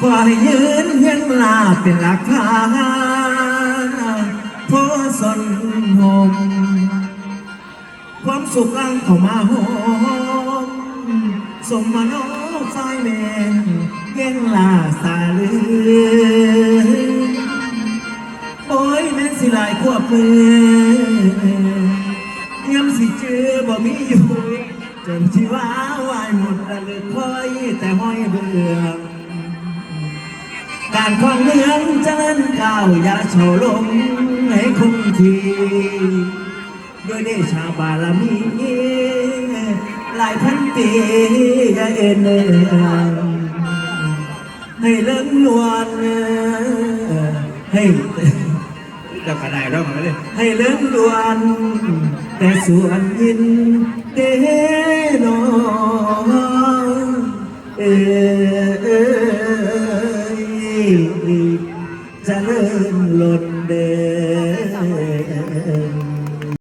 ขอให้ยืนเฮียงลาเป็นหลักฐานโพสนหมความสุขลังเข้ามาหอมสมมาโนไฟแมนเย็นลาสาลือโอ้ยแม่นสิลายควบมือยำสิเจอบ่มีอยู่ จนที่ว่าวายหมดระลึกคอยแต่ห้อยเบื่อการครองเมืองเจริญก้าวยาเฉาลงให้คงที่ด้วยเดชาบารมีหลายพันปียาเอ็นเนื่องให้เลิศนวลให้เจ้ากระไดร้องมาเลยให้เลิศนวลแต่ส่วนยินเด เออเจะเริ่มหล่นเดิน